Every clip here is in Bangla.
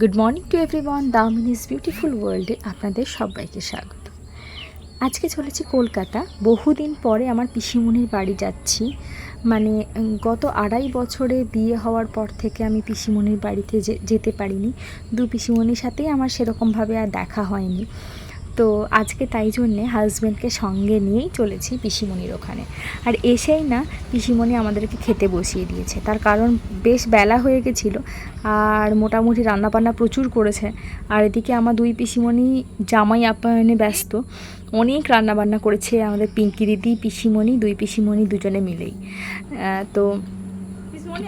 Good morning to everyone Damini's beautiful ওয়ার্ল্ডে আপনাদের সবাইকে স্বাগত। আজকে চলেছি কলকাতা। বহুদিন পরে আমার পিসিমুনির বাড়ি যাচ্ছি। মানে গত আড়াই বছরে বিয়ে হওয়ার পর থেকে আমি পিসিমুনির বাড়িতে যেতে পারিনি। দু পিসিমুনির সাথেই আমার সেরকমভাবে আর দেখা হয়নি। তো আজকে তাই জন্যে হাজব্যান্ডকে সঙ্গে নিয়েই চলেছি পিসিমণির ওখানে। আর এসেই না পিসিমণি আমাদেরকে খেতে বসিয়ে দিয়েছে। তার কারণ বেশ বেলা হয়ে গেছিল আর মোটামুটি রান্নাবান্না প্রচুর করেছে। আর এদিকে আমার দুই পিসিমণি জামাই আপ্যায়নে ব্যস্ত। অনেক রান্নাবান্না করেছে আমাদের পিঙ্কি দিদি, পিসিমণি, দুই পিসিমণি দুজনে মিলেই। তো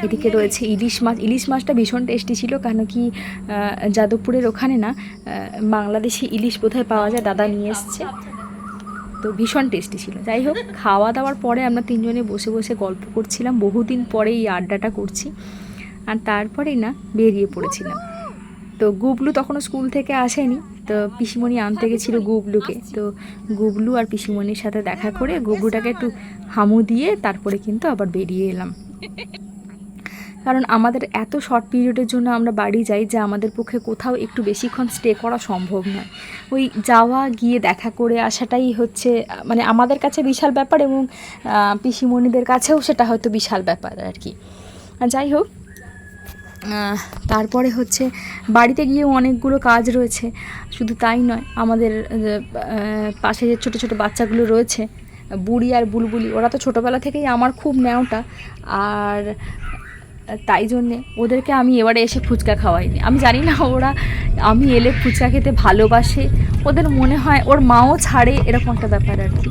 এদিকে রয়েছে ইলিশ মাছ। ইলিশ মাছটা ভীষণ টেস্টি ছিল, কেন কি যাদবপুরের ওখানে না বাংলাদেশি ইলিশ বোধহয় পাওয়া যায়, দাদা নিয়ে এসছে। তো ভীষণ টেস্টি ছিল। যাই হোক, খাওয়া দাওয়ার পরে আমরা তিনজনে বসে বসে গল্প করছিলাম। বহুদিন পরে এই আড্ডাটা করছি। আর তারপরেই না, বেরিয়ে পড়েছিলাম। তো গুবলু তখনও স্কুল থেকে আসেনি। তো পিসিমণি আনতে গেছিল গুবলুকে। তো গুবলু আর পিসিমণির সাথে দেখা করে গুবলুটাকে একটু হামু দিয়ে তারপরে কিন্তু আবার বেরিয়ে এলাম। কারণ আমাদের এত শর্ট পিরিয়ডের জন্য আমরা বাড়ি যাই যে আমাদের পক্ষে কোথাও একটু বেশিক্ষণ স্টে করা সম্ভব নয়। ওই যাওয়া, গিয়ে দেখা করে আসাটাই হচ্ছে মানে আমাদের কাছে বিশাল ব্যাপার এবং পিসিমণিদের কাছেও সেটা হয়তো বিশাল ব্যাপার আর কি। যাই হোক তারপরে হচ্ছে বাড়িতে গিয়ে অনেকগুলো কাজ রয়েছে। শুধু তাই নয়, আমাদের পাশে যে ছোটো ছোটো বাচ্চাগুলো রয়েছে, বুড়ি আর বুলবুলি, ওরা তো ছোটোবেলা থেকেই আমার খুব নেওটা আর তাই জন্যে ওদেরকে আমি এবারে এসে ফুচকা খাওয়াইনি। আমি জানি না ওরা, আমি এলে ফুচকা খেতে ভালোবাসে। ওদের মনে হয় ওর মাও ছাড়ে, এরকম একটা ব্যাপার আর কি।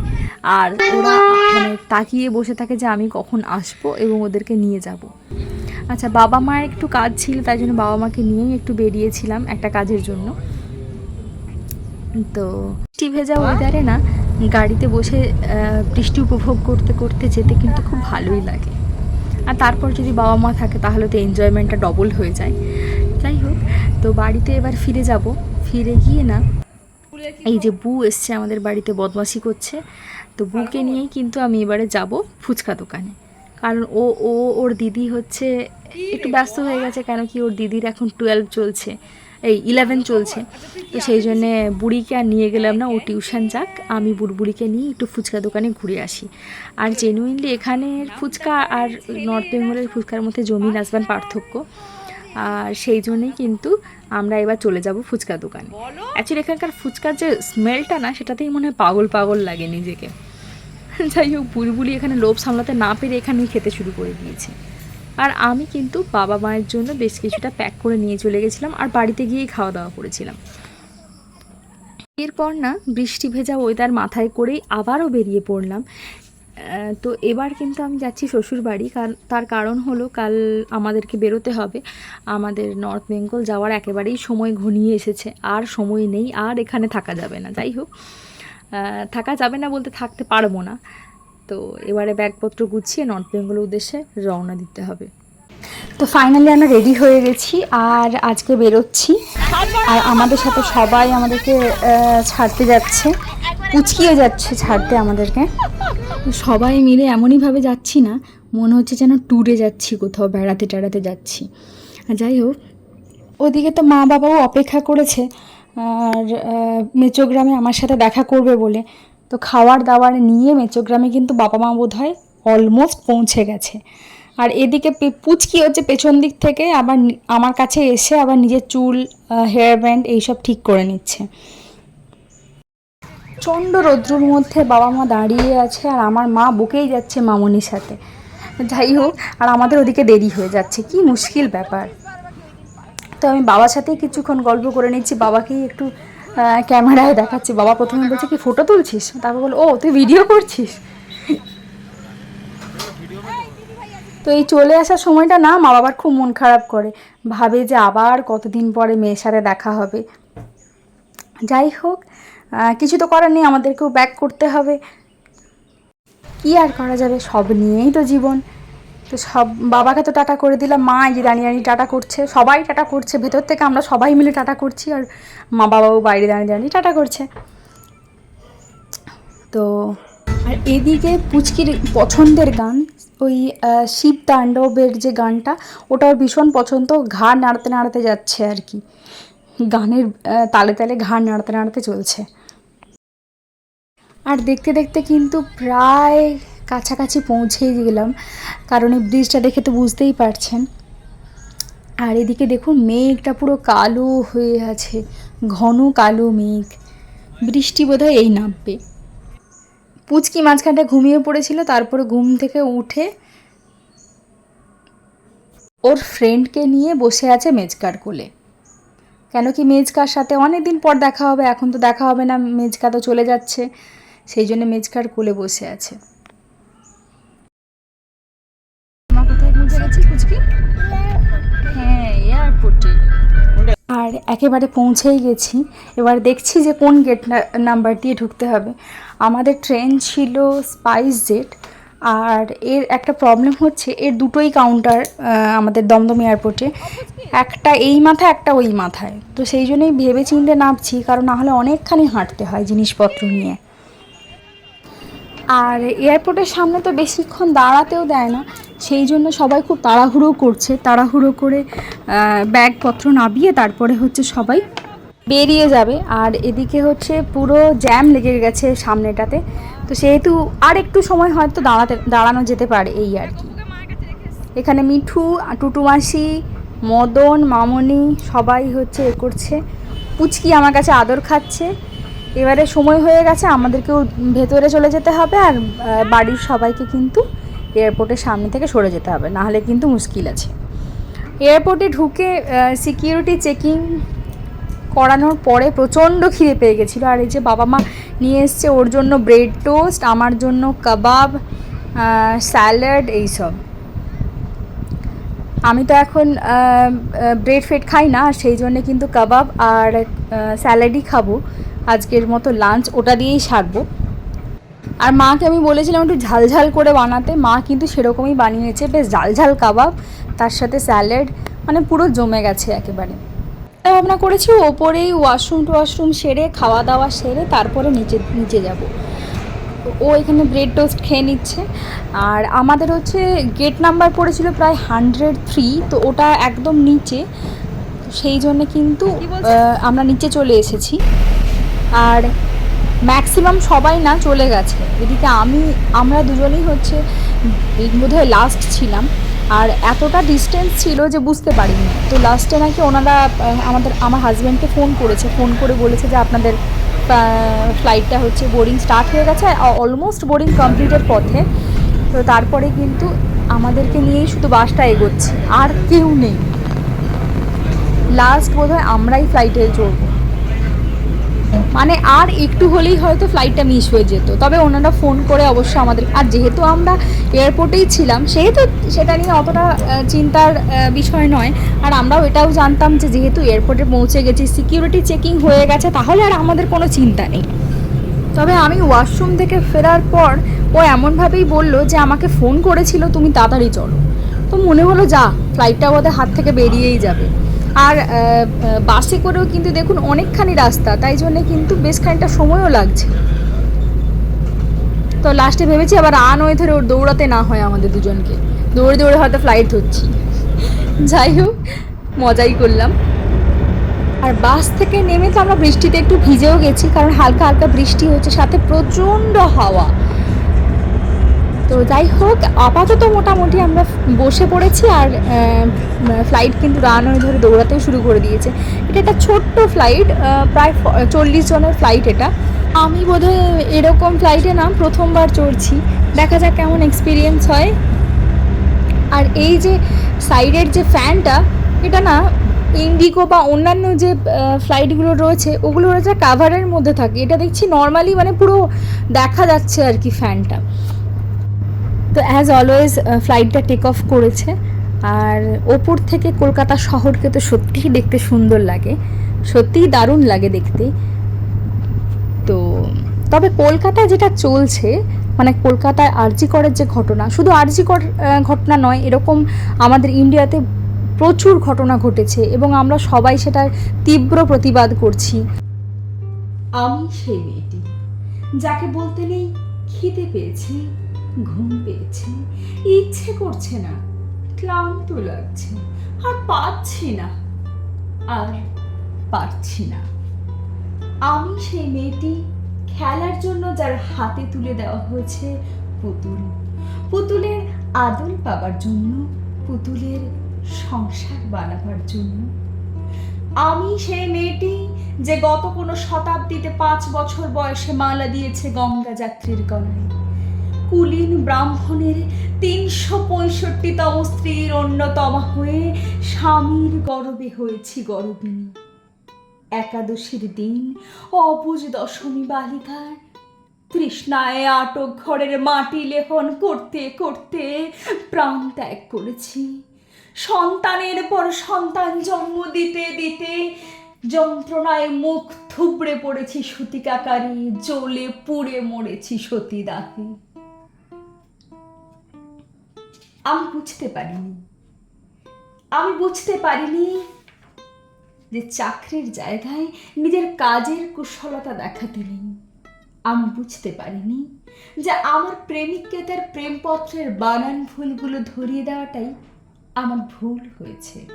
আর ওরা মানে তাকিয়ে বসে থাকে যে আমি কখন আসব এবং ওদেরকে নিয়ে যাব। আচ্ছা বাবা মায়ের একটু কাজ ছিল তাই জন্য বাবা মাকে নিয়েই একটু বেরিয়েছিলাম একটা কাজের জন্য। তো বৃষ্টি ভেজা ওয়েদারে না, গাড়িতে বসে বৃষ্টি উপভোগ করতে করতে যেতে কিন্তু খুব ভালোই লাগে। আর তারপর যদি বাবা মা থাকে, তাহলে তো এনজয়মেন্টটা ডবল হয়ে যায়। যাই হোক, তো বাড়িতে এবার ফিরে যাব। ফিরে গিয়ে না, এই যে বু এসছে আমাদের বাড়িতে, বদমাশি করছে। তো বুকে নিয়েই কিন্তু আমি এবারে যাব ফুচকা দোকানে। কারণ ও ও, ওর দিদি হচ্ছে, একটু ব্যস্ত হয়ে গেছে কেন কি ওর দিদির এখন টুয়েলভ চলছে। এই ইলেভেন চলছে। তো সেই জন্যে বুড়িকে আর নিয়ে গেলাম না, ও টিউশন যাক, আমি বুড়বুড়িকে নিয়ে একটু ফুচকা দোকানে ঘুরে আসি। আর জেনুইনলি এখানের ফুচকা আর নর্থ বেঙ্গলের ফুচকার মধ্যে জমিন আসবেন পার্থক্য। আর সেই জন্যেই কিন্তু আমরা এবার চলে যাব ফুচকা দোকানে। অ্যাকচুয়ালি এখানকার ফুচকার যে স্মেলটা না, সেটাতেই মনে হয় পাগল পাগল লাগে নিজেকে। যাই হোক বুলবুলি এখানে লোভ সামলাতে না পেরে এখানেই খেতে শুরু করে দিয়েছে। আর আমি কিন্তু বাবা মায়ের জন্য বেশ কিছুটা প্যাক করে নিয়ে চলে গেছিলাম আর বাড়িতে গিয়েই খাওয়া দাওয়া করেছিলাম। এরপর না বৃষ্টি ভেজা ওয়েদার মাথায় করেই আবারও বেরিয়ে পড়লাম। তো এবার কিন্তু আমি যাচ্ছি শ্বশুর বাড়ি তার কারণ হলো কাল আমাদেরকে বেরোতে হবে। আমাদের নর্থ বেঙ্গল যাওয়ার একেবারেই সময় ঘনিয়ে এসেছে, আর সময় নেই, আর এখানে থাকা যাবে না। যাই হোক থাকা যাবে না বলতে থাকতে পারব না। তো এবারে ব্যাগপত্র গুছিয়ে নর্থ বেঙ্গলের উদ্দেশ্যে রওনা দিতে হবে। তো ফাইনালি আমরা রেডি হয়ে গেছি আর আজকে বেরোচ্ছি। আর আমাদের সাথে সবাই আমাদেরকে ছাড়তে যাচ্ছে পুচকিয়ে যাচ্ছে ছাড়তে আমাদেরকে। সবাই মিলে এমনইভাবে যাচ্ছি না, মনে হচ্ছে যেন ট্যুরে যাচ্ছি কোথাও, বেড়াতে টেড়াতে যাচ্ছি। যাই হোক, ওদিকে তো মা বাবাও অপেক্ষা করেছে, আর মেচোগ্রামে আমার সাথে দেখা করবে বলে। তো খাওয়ার দাওয়ার নিয়ে মেচোগ্রামে কিন্তু বাবা মা বোধ হয় অলমোস্ট পৌঁছে গেছে। আর এদিকে পুচকি হচ্ছে পেছন দিক থেকে, আবার আমার কাছে এসে আবার নিজের চুল হেয়ার ব্যান্ড এইসব ঠিক করে নিচ্ছে। চণ্ড রৌদ্রুর মধ্যে বাবা মা দাঁড়িয়ে আছে আর আমার মা বুকেই যাচ্ছে মামনির সাথে। যাই হোক, আর আমাদের ওদিকে দেরি হয়ে যাচ্ছে, কি মুশকিল ব্যাপার। তো আমি বাবার সাথেই কিছুক্ষণ গল্প করে নিচ্ছি, বাবাকেই একটু ক্যামেরায় দেখাচ্ছি। বাবা প্রথমে বলছে, কি ফটো তুলছিস? তারপর বল ও, তুই ভিডিও করছিস? তো এই চলে আসার সময়টা না, মা বাবার খুব মন খারাপ করে। ভাবে যে আবার কতদিন পরে মেয়ের সাথে দেখা হবে। যাই হোক কিছু তো করার নেই, আমাদেরকেও ব্যাক করতে হবে। কি আর করা যাবে? সব নিয়েই তো জীবন। তো সব বাবাকে তো টাটা করে দিলাম, মা এই যে দাঁড়িয়ে দাঁড়িয়ে টাটা করছে, সবাই টাটা করছে, ভেতর থেকে আমরা সবাই মিলে টাটা করছি আর মা বাবাও বাইরে দাঁড়িয়ে দাঁড়িয়ে টাটা করছে। তো আর এদিকে পুচকির পছন্দের গান, ওই শিব তাণ্ডবের যে গানটা, ওটা ওর ভীষণ পছন্দ ঘাড় নাড়তে নাড়তে যাচ্ছে আর কি। গানের তালে তালে ঘাড় নাড়তে নাড়তে চলছে। আর দেখতে দেখতে কিন্তু প্রায় কাছাকাছি পৌঁছেই গেলাম, কারণ এই ব্রিজটা দেখে তো বুঝতেই পারছেন। আর এদিকে দেখুন, মেঘটা পুরো কালো হয়ে আছে, ঘন কালো মেঘ। বৃষ্টি বোধহয় এই নামবে। পুচকি মাঝখানটা ঘুমিয়ে পড়েছিল, তারপরে ঘুম থেকে উঠে ওর ফ্রেন্ডকে নিয়ে বসে আছে মেজকার কোলে। কেন কি মেজকার সাথে অনেক দিন পর দেখা হবে, এখন তো দেখা হবে না, মেজকা তো চলে যাচ্ছে, সেই জন্য মেজকার কোলে বসে আছে। আর একেবারে পৌঁছেই গেছি। এবার দেখছি যে কোন গেট নাম্বার দিয়ে ঢুকতে হবে। আমাদের ট্রেন ছিল স্পাইস জেট আর এর একটা প্রবলেম হচ্ছে, এর দুটোই কাউন্টার আমাদের দমদম এয়ারপোর্টে একটা এই মাথা একটা ওই মাথায়। তো সেই জন্যই ভেবে চিনতে নামছি, কারণ না হলে অনেকখানি হাঁটতে হয় জিনিসপত্র নিয়ে। আর এয়ারপোর্টের সামনে তো বেশিক্ষণ দাঁড়াতেও দেয় না, সেই জন্য সবাই খুব তাড়াহুড়ো করছে। তাড়াহুড়ো করে ব্যাগপত্র নামিয়ে তারপরে হচ্ছে সবাই বেরিয়ে যাবে। আর এদিকে হচ্ছে পুরো জ্যাম লেগে গেছে সামনেটাতে। তো সেহেতু আর একটু সময় হয়তো দাঁড়াতে, দাঁড়ানো যেতে পারে এই আর কি। এখানে মিঠু টুটু মাসি মদন, মামনি সবাই হচ্ছে এ করছে। পুচকি আমার কাছে আদর খাচ্ছে। এবারে সময় হয়ে গেছে, আমাদেরকেও ভেতরে চলে যেতে হবে আর বাড়ির সবাইকে কিন্তু এয়ারপোর্টের সামনে থেকে সরে যেতে হবে নাহলে কিন্তু মুশকিল আছে। এয়ারপোর্টে ঢুকে সিকিউরিটি চেকিং করানোর পরে প্রচণ্ড খিদে পেয়ে গেছিল। আর এই যে বাবা মা নিয়ে এসছে, ওর জন্য ব্রেড টোস্ট আমার জন্য কাবাব স্যালাড এইসব আমি তো এখন ব্রেড ফেড খাই না সেই জন্যে কিন্তু কাবাব আর স্যালাডই খাব। আজকের মতো লাঞ্চ ওটা দিয়েই সারবো। আর মাকে আমি বলেছিলাম একটু ঝালঝাল করে বানাতে। মা কিন্তু সেরকমই বানিয়েছে বেশ ঝালঝাল কাবাব তার সাথে স্যালাড মানে পুরো জমে গেছে একেবারে। ভাবনা করেছি ওপরেই ওয়াশরুম ওয়াশরুম সেরে খাওয়া দাওয়া সেরে তারপরে নিচে নিচে যাব। ও এখানে ব্রেড টোস্ট খেয়ে নিচ্ছে। আর আমাদের হচ্ছে গেট নাম্বার পড়েছিল প্রায় হান্ড্রেড থ্রি তো ওটা একদম নিচে। সেই জন্য কিন্তু আমরা নিচে চলে এসেছি। আর ম্যাক্সিমাম সবাই না চলে গেছে। এদিকে আমি, আমরা দুজনেই হচ্ছে বোধহয় লাস্ট ছিলাম। আর এতটা ডিস্টেন্স ছিল যে বুঝতে পারিনি। তো লাস্টে নাকি ওনারা আমাদের, আমার হাজব্যান্ডকে ফোন করেছে। ফোন করে বলেছে যে আপনাদের ফ্লাইটটা হচ্ছে বোর্ডিং স্টার্ট হয়ে গেছে অলমোস্ট বোর্ডিং কমপ্লিটের পথে। তো তারপরে কিন্তু আমাদেরকে নিয়েই শুধু বাসটা এগোচ্ছে। আর কেউ নেই। লাস্ট বোধহয় আমরাই ফ্লাইটে চড়বো। মানে আর একটু হলেই হয়তো ফ্লাইটটা মিস হয়ে যেত। তবে ওনারা ফোন করে অবশ্য আমাদের আর যেহেতু আমরা এয়ারপোর্টেই ছিলাম, সেহেতু সেটা নিয়ে অতটা চিন্তার বিষয় নয়। আর আমরাও এটাও জানতাম যে যেহেতু এয়ারপোর্টে পৌঁছে গেছি সিকিউরিটি চেকিং হয়ে গেছে, তাহলে আর আমাদের কোনো চিন্তা নেই। তবে আমি ওয়াশরুম থেকে ফেরার পর ও এমনভাবেই বলল যে আমাকে ফোন করেছিল, তুমি তাড়াতাড়ি চলো। তো মনে হলো, যা ফ্লাইটটা ওদের হাত থেকে বেরিয়েই যাবে। আর বাসে করেও কিন্তু দেখুন অনেকখানি রাস্তা, তাই জন্যে কিন্তু বেশ খানিকটা সময়ও লাগছে। তো লাস্টে ভেবেছি আবার আন হয়ে ধরে ওর দৌড়াতে না হয় আমাদের দুজনকে। দৌড়ে দৌড়ে হয়তো ফ্লাইট ধরছি যাই হোক, মজাই করলাম। আর বাস থেকে নেমে তো আমরা বৃষ্টিতে একটু ভিজেও গেছি, কারণ হালকা হালকা বৃষ্টি হচ্ছে, সাথে প্রচণ্ড হাওয়া। তো যাই হোক, আপাতত মোটামুটি আমরা বসে পড়েছি আর ফ্লাইট কিন্তু রানওয়ে ধরে দৌড়াতেও শুরু করে দিয়েছে। এটা একটা ছোট্ট ফ্লাইট প্রায় চল্লিশ জনের ফ্লাইট এটা। আমি বোধহয় এরকম ফ্লাইটে না প্রথমবার চড়ছি। দেখা যাক কেমন এক্সপিরিয়েন্স হয়। আর এই যে সাইডের যে ফ্যানটা এটা না ইন্ডিগো বা অন্যান্য যে ফ্লাইটগুলো রয়েছে, ওগুলো রয়েছে কাভারের মধ্যে থাকে। এটা দেখছি নর্মালি মানে পুরো দেখা যাচ্ছে আর কি ফ্যানটা তো অ্যাজ অলওয়েজ ফ্লাইটটা টেক অফ করেছে। আর ওপর থেকে কলকাতা শহরকে তো সত্যিই দেখতে সুন্দর লাগে। সত্যিই দারুণ লাগে দেখতে। তো, তবে কলকাতায় যেটা চলছে মানে কলকাতায় আরজি করের যে ঘটনা, শুধু আরজি কর ঘটনা নয়, এরকম আমাদের ইন্ডিয়াতে প্রচুর ঘটনা ঘটেছে এবং আমরা সবাই সেটার তীব্র প্রতিবাদ করছি। আমি সেই মেয়েটি, যাকে বলতে নেই খিদে পেয়েছি। ঘুম পেয়েছে। ইচ্ছে করছে না, ক্লান্ত লাগছে, আর পাচ্ছি না, আর পারছি না। আমি সেই মেয়েটি খেলার জন্য যার হাতে তুলে দেওয়া হয়েছে পুতুল। পুতুলের আদল পাবার জন্য, পুতুলের সংসার বানাবার জন্য। আমি সেই মেয়েটি যে গত কোনো শতাব্দীতে পাঁচ বছর বয়সে মালা দিয়েছে গঙ্গা যাত্রীর গলায়। কুলীন ব্রাহ্মণের তিনশো পঁয়ষট্টিতম স্ত্রীর অন্যতমা হয়ে স্বামীর গরবে হয়েছি গরবিনী। একাদশীর দিন, অবুজ দশমী বালিকার, তৃষ্ণায় আটক ঘরের মাটি লেহন করতে করতে প্রাণ ত্যাগ করেছি। সন্তানের পর সন্তান জন্ম দিতে দিতে যন্ত্রণায় মুখ থুবড়ে পড়েছি সতীকাকারে, জ্বলে পুড়ে মরেছি সতীদাহে। আমি বুঝতে পারিনি। আমি বুঝতে পারিনি যে চাকরির জায়গায় নিজের কাজের কুশলতা দেখাতে নেই। আমি বুঝতে পারিনি যে আমার প্রেমিককে তার প্রেমপত্রের বানান ভুলগুলো ধরিয়ে দেওয়াটাই আমার ভুল হয়েছে।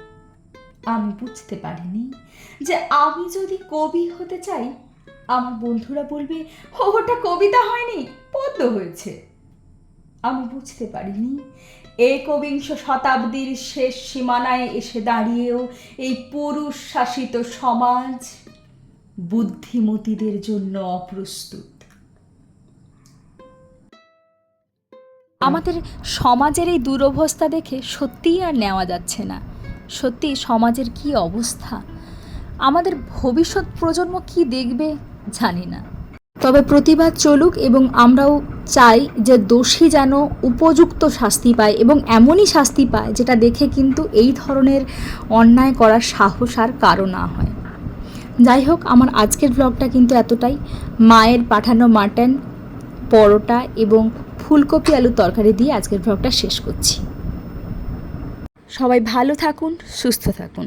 আমি বুঝতে পারিনি যে আমি যদি কবি হতে চাই আমার বন্ধুরা বলবে "ও, ওটা কবিতা হয়নি পদ্য হয়েছে। আমি বুঝতে পারিনি একবিংশ শতাব্দীর শেষ সীমানায় এসে দাঁড়িয়েও এই পুরুষ শাসিত সমাজ বুদ্ধিমতীদের জন্য অপ্রস্তুত। আমাদের সমাজের এই দুরবস্থা দেখে সত্যিই আর নেওয়া যাচ্ছে না। সত্যি সমাজের কি অবস্থা? আমাদের ভবিষ্যৎ প্রজন্ম কি দেখবে জানি না। তবে প্রতিবাদ চলুক এবং আমরাও চাই যে দোষী যেন উপযুক্ত শাস্তি পায় এবং এমনই শাস্তি পায় যেটা দেখে কিন্তু এই ধরনের অন্যায় করার সাহস আর কারও না হয়। যাই হোক, আমার আজকের ব্লগটা কিন্তু এতটাই। মায়ের পাঠানো মাটন, পরোটা এবং ফুলকপি আলুর তরকারি দিয়ে আজকের ব্লগটা শেষ করছি। সবাই ভালো থাকুন, সুস্থ থাকুন।